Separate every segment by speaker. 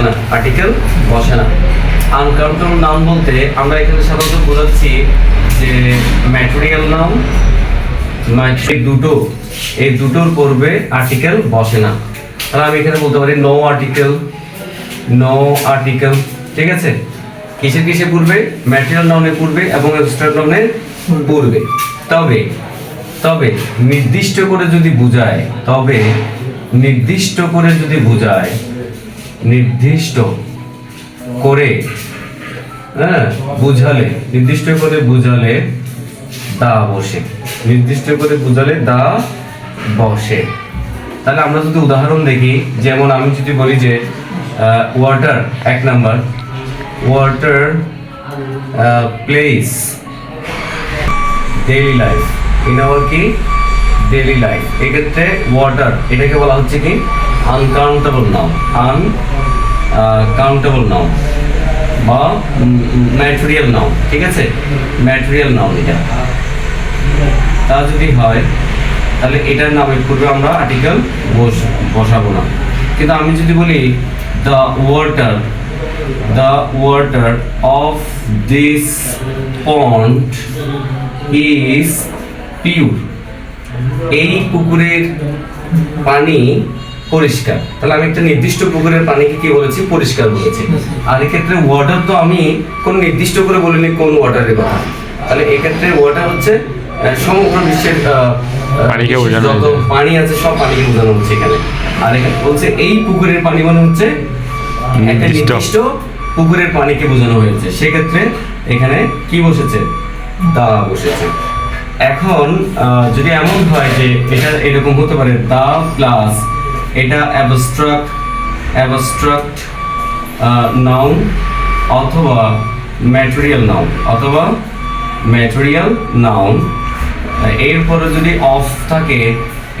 Speaker 1: বসে না আর্টিকেল বসে না। আনকাউন্টেবল নাউন বলতে আমরা এখানে সাধারণত বোঝাচ্ছি যে ম্যাটেরিয়াল নাউন এই দুটো, এই দুটোর পূর্বে আর্টিকেল বসে না। তাহলে আমি এখানে বলতে পারি নো আর্টিকেল নো আর্টিকেল ঠিক আছে? কিসের কিসে পূর্বে? ম্যাটেরিয়াল নাউনের পূর্বে এবং অ্যাবস্ট্রাক্ট নাউনের পূর্বে। তবে তবে নির্দিষ্ট করে যদি বোঝায়, তবে নির্দিষ্ট করে যদি বোঝায় নির্দিষ্ট করে হ্যাঁ বুঝালে, নির্দিষ্ট করে বুঝালে দা বসে। নির্দিষ্ট করে বুঝালে দা বসে। তাহলে আমরা যদি উদাহরণ দেখি, যেমন আমি যদি বলি যে ওয়াটার এক number. Water place daily life in our কি? ডেইলি লাইফ এক্ষেত্রে ওয়াটার এটাকে বলা হচ্ছে কি? Uncountable noun uncountable noun বা ম্যাটেরিয়াল নাউন ঠিক আছে? ম্যাটেরিয়াল নাউন এটা। তা যদি হয়, তাহলে এটার নামের পূর্বে আমরা আর্টিকেল বস, বসাবো না। কিন্তু আমি যদি বলি the water the water of this pond is pure এই পুকুরের পানি পরিষ্কার। তাহলে আমি একটা নির্দিষ্ট পুকুরের পানিকে কি বলেছি? পরিষ্কার বলেছি। আর এক্ষেত্রে ওয়াটার তো আমি কোন নির্দিষ্ট করে বলিনি কোন ওয়াটারের কথা। তাহলে এক্ষেত্রে ওয়াটার হচ্ছে সমগ্র বিশ্বের
Speaker 2: পানিকে বোঝানো
Speaker 1: যত পানি আছে সব পানিকে বোঝানো হচ্ছে এখানে। আর এখানে বলছে এই পুকুরের পানি মানে হচ্ছে একটা
Speaker 2: নির্দিষ্ট।
Speaker 1: নির্দিষ্ট পুকুরের পানিকে বোঝানো হয়েছে। সেক্ষেত্রে এখানে কি বসেছে? দা বসেছে। এখন যদি এমন হয় যে এটা এরকম হতে পারে দা প্লাস এটা অ্যাবস্ট্রাক্ট অ্যাবস্ট্রাক্ট নাউন অথবা ম্যাটেরিয়াল নাউন অথবা ম্যাটেরিয়াল নাউন এরপরে যদি অফ থাকে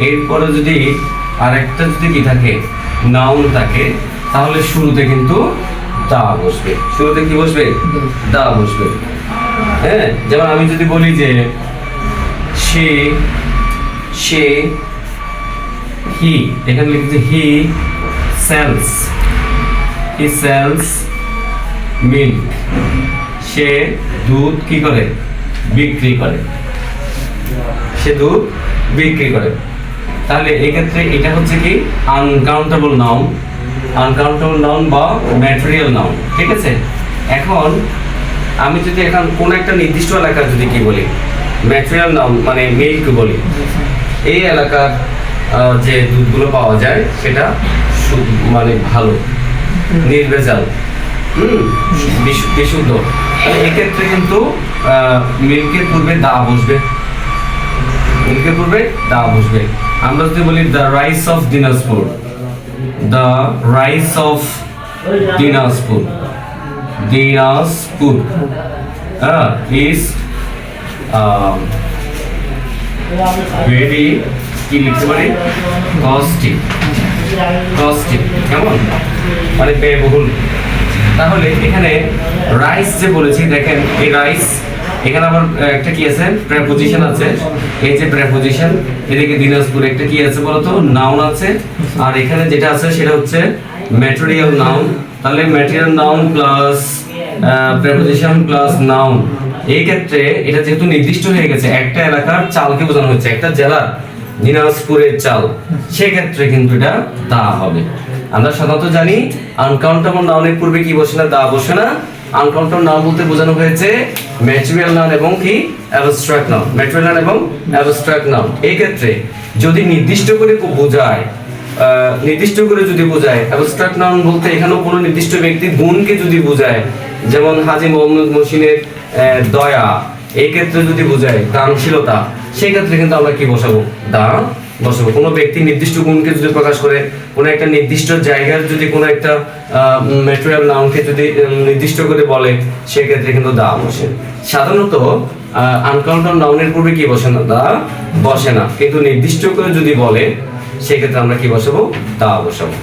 Speaker 1: এরপরে যদি আরেকটা যদি কি থাকে নাউন থাকে তাহলে শুরুতে কিন্তু দা বসবে। শুরুতে কি বসবে? দা বসবে। হ্যাঁ যেমন আমি যদি বলি যে সে সে, হি। এখানে লিখেছে he sells he sells milk সে দুধ কি করে? বিক্রি করে। সে দুধ বিক্রি করে। তাহলে এক্ষেত্রে এটা হচ্ছে কি? আনকাউন্টেবল নাউন আনকাউন্টেবল নাউন বা ম্যাটেরিয়াল নাউন ঠিক আছে? এখন আমি যদি এখন কোন একটা নির্দিষ্ট এলাকার যদি কি বলি ম্যাটেরিয়াল নাউন মানে মিল্ক বলি। এই এলাকার যে দুধগুলো পাওয়া যায়, সেটা মানে ভালো, নির্ভেজাল বিশুদ্ধ। এক্ষেত্রে কিন্তু মিল্কের পূর্বে দা বসবে। মিল্কের পূর্বে দা বসবে। আমরা যদি বলি the rice of Dinajpur the rice of Dinajpur Dinajpur is very কি লিখতে পারি? কস্টিং কস্টিং কেমন? মানে ব্যয়বহুল। তাহলে এখানে রাইস যে বলেছি, দেখেন এই রাইস এখানে আবার একটা কি আছে? প্রেপোজিশন আছে। এই যে প্রেপোজিশন এদিকে দিনাজপুর একটা কি আছে বলতো? নাউন আছে। আর এখানে যেটা আছে, সেটা হচ্ছে ম্যাটেরিয়াল নাউন তাহলে material noun plus preposition plus noun ক্ষেত্রে এটা যেহেতু নির্দিষ্ট হয়ে গেছে একটা এলাকার চালকে বোঝানো হচ্ছে একটা জেলার দিনাজপুরের চাল সেক্ষেত্রে কিন্তু এটা দা হবে। আমরা সাধারণত জানি আনকাউন্টেবল নাউনের পূর্বে কি বসে না দা বসে না। আনকাউন্টেবল নাউন বলতে বোঝানো হয়েছে ম্যাটেরিয়াল নাউন এবং কি? অ্যাবস্ট্রাক্ট নাউন ম্যাটেরিয়াল নাউন এবং অ্যাবস্ট্রাক্ট নাউন এই ক্ষেত্রে যদি নির্দিষ্ট করে বোঝায় নির্দিষ্ট করে যদি বোঝায় অ্যাবস্ট্রাক্ট নাউন বলতে এখানেও কোনো নির্দিষ্ট ব্যক্তির গুণকে যদি বোঝায় যেমন হাজি মোহাম্মদ মহসিনের আহ, দয়া, এই ক্ষেত্রে যদি বোঝায় দানশীলতা, সেই ক্ষেত্রে কিন্তু আমরা কি বসাবো? দা বসাবো। কোনো ব্যক্তি নির্দিষ্ট গুণকে যদি প্রকাশ করে, কোনো একটা নির্দিষ্ট জায়গার যদি কোনো একটা ম্যাটেরিয়াল নাউনকে যদি নির্দিষ্ট করে বলে সেক্ষেত্রে কিন্তু দা বসে। সাধারণত আনকাউন্টার নাউনের পূর্বে কি বসে না? দা বসে না। কিন্তু নির্দিষ্ট করে যদি বলে সেক্ষেত্রে আমরা কি বসাবো? দা বসাবো।